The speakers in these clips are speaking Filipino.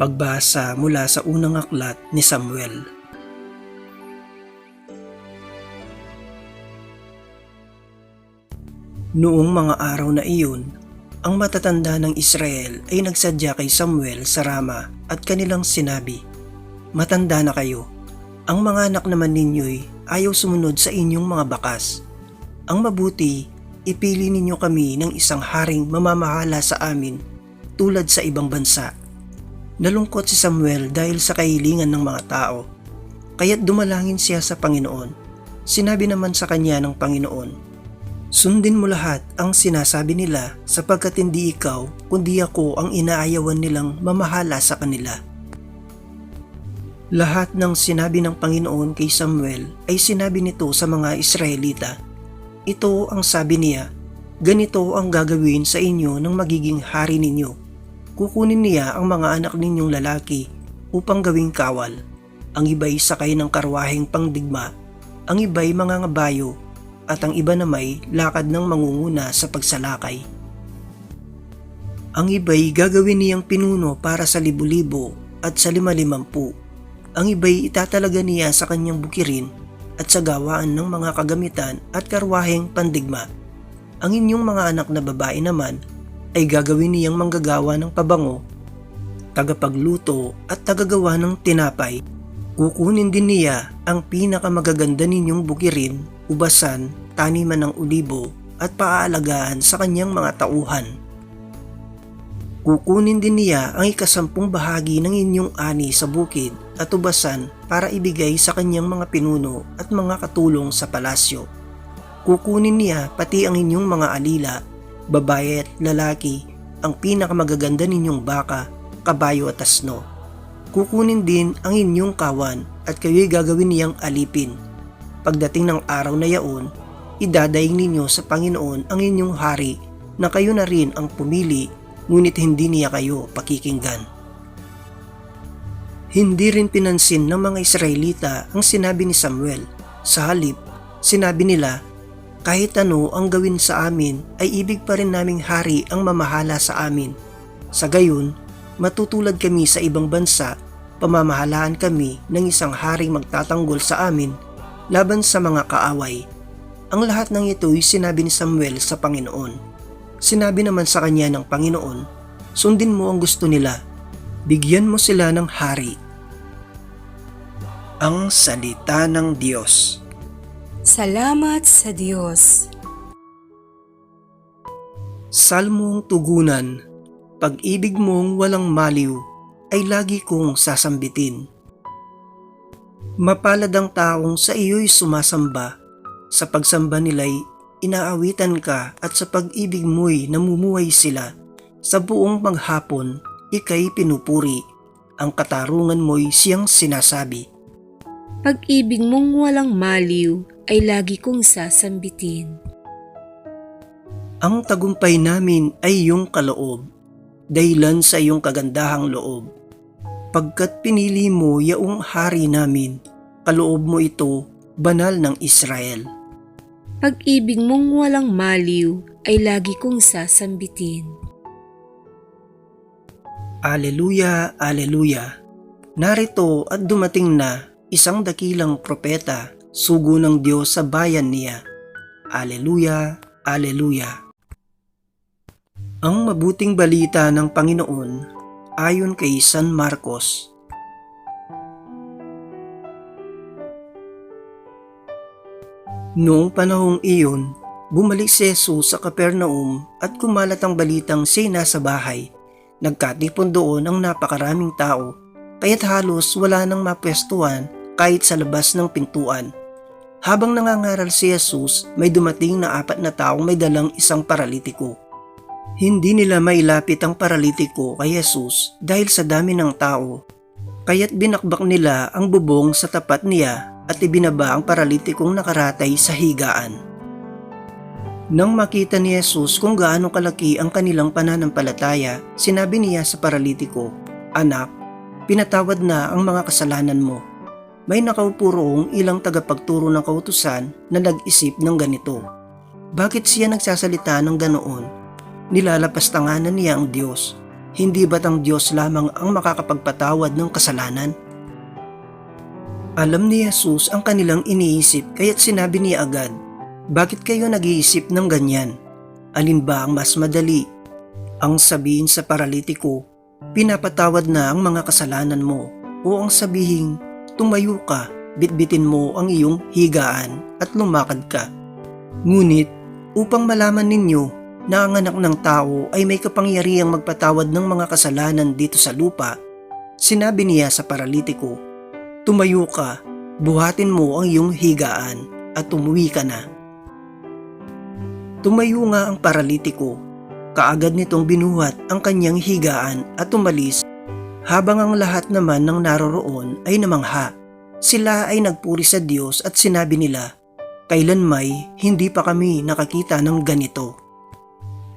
Pagbasa mula sa unang aklat ni Samuel. Noong mga araw na iyon, ang matatanda ng Israel ay nagsadya kay Samuel sa Rama at kanilang sinabi, Matanda na kayo, ang mga anak naman ninyo'y ayaw sumunod sa inyong mga bakas. Ang mabuti, ipili ninyo kami ng isang haring mamamahala sa amin tulad sa ibang bansa. Nalungkot si Samuel dahil sa kahilingan ng mga tao. Kaya't dumalangin siya sa Panginoon. Sinabi naman sa kanya ng Panginoon, Sundin mo lahat ang sinasabi nila sapagkat hindi ikaw kundi ako ang inaayawan nilang mamahala sa kanila. Lahat ng sinabi ng Panginoon kay Samuel ay sinabi nito sa mga Israelita. Ito ang sabi niya, ganito ang gagawin sa inyo ng magiging hari ninyo. Kukunin niya ang mga anak ninyong lalaki upang gawing kawal. Ang iba'y sakay ng karwaheng pangdigma, ang iba'y mga ngabayo, at ang iba na may lakad ng mangunguna sa pagsalakay. Ang iba'y gagawin niyang pinuno para sa libo-libo at sa lima-limampu. Ang iba'y itatalaga niya sa kanyang bukirin at sa gawaan ng mga kagamitan at karwaheng pandigma. Ang inyong mga anak na babae naman ay gagawin niyang manggagawa ng pabango, tagapagluto at tagagawa ng tinapay. Kukunin din niya ang pinakamagaganda ninyong bukirin, ubasan, taniman ng ulibo at paaalagaan sa kanyang mga tauhan. Kukunin din niya ang ikasampung bahagi ng inyong ani sa bukid at ubasan para ibigay sa kanyang mga pinuno at mga katulong sa palasyo. Kukunin niya pati ang inyong mga alila, babae at lalaki, ang pinakamagaganda ninyong baka, kabayo at asno. Kukunin din ang inyong kawan at kayo'y gagawin niyang alipin. Pagdating ng araw na yaon, idadaing ninyo sa Panginoon ang inyong hari na kayo na rin ang pumili ngunit hindi niya kayo pakikinggan. Hindi rin pinansin ng mga Israelita ang sinabi ni Samuel. Sa halip, sinabi nila, kahit ano ang gawin sa amin ay ibig pa rin naming hari ang mamahala sa amin. Sa gayon, matutulad kami sa ibang bansa, pamamahalaan kami ng isang haring magtatanggol sa amin laban sa mga kaaway. Ang lahat ng ito ay sinabi ni Samuel sa Panginoon. Sinabi naman sa kanya ng Panginoon, sundin mo ang gusto nila, bigyan mo sila ng hari. Ang Salita ng Diyos Salamat sa Diyos. Salmong Tugunan Pag-ibig mong walang maliw ay lagi kong sasambitin. Mapalad ang taong sa iyo'y sumasamba, sa pagsamba nila'y inaawitan ka at sa pag-ibig mo'y namumuhay sila. Sa buong maghapon, ikay pinupuri, ang katarungan mo'y siyang sinasabi. Pag-ibig mong walang maliw ay lagi kong sasambitin. Ang tagumpay namin ay iyong kaloob, dahilan sa iyong kagandahang loob. Pagkat pinili mo yaong hari namin, kaloob mo ito, banal ng Israel. Pag-ibig mong walang maliw ay lagi kong sasambitin. Aleluya, Aleluya. Narito at dumating na isang dakilang propeta, sugo ng Diyos sa bayan niya. Aleluya, Aleluya. Ang mabuting balita ng Panginoon ayon kay San Marcos. Noong panahong iyon, bumalik si Jesus sa Capernaum at kumalat ang balitang siya nasa bahay. Nagkatipon doon ang napakaraming tao, kaya't halos wala nang mapwestuhan kahit sa labas ng pintuan. Habang nangangaral si Jesus, may dumating na apat na taong may dalang isang paralitiko. Hindi nila mailapit ang paralitiko kay Jesus dahil sa dami ng tao. Kaya't binakbak nila ang bubong sa tapat niya at ibinaba ang paralitikong nakaratay sa higaan. Nang makita ni Jesus kung gaano kalaki ang kanilang pananampalataya, sinabi niya sa paralitiko, Anak, pinatawad na ang mga kasalanan mo. May nakaupo ilang tagapagturo ng kautusan na nag-isip ng ganito. Bakit siya nagsasalita ng ganoon? Nilalapastanganan niya ang Diyos. Hindi ba't ang Diyos lamang ang makakapagpatawad ng kasalanan? Alam ni Jesus ang kanilang iniisip kaya't sinabi niya agad, Bakit kayo nag-iisip ng ganyan? Alin ba ang mas madali? Ang sabihin sa paralitiko, pinapatawad na ang mga kasalanan mo o ang sabihing, tumayo ka, bitbitin mo ang iyong higaan at lumakad ka. Ngunit upang malaman ninyo na ang anak ng tao ay may kapangyarihang magpatawad ng mga kasalanan dito sa lupa, sinabi niya sa paralitiko, Tumayo ka, buhatin mo ang iyong higaan at umuwi ka na. Tumayo nga ang paralitiko, kaagad nitong binuhat ang kanyang higaan at umalis habang ang lahat naman ng naroroon ay namangha. Sila ay nagpuri sa Diyos at sinabi nila, Kailan may hindi pa kami nakakita ng ganito.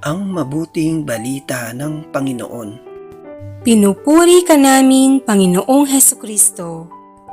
Ang mabuting balita ng Panginoon. Pinupuri ka namin, Panginoong Heso Kristo.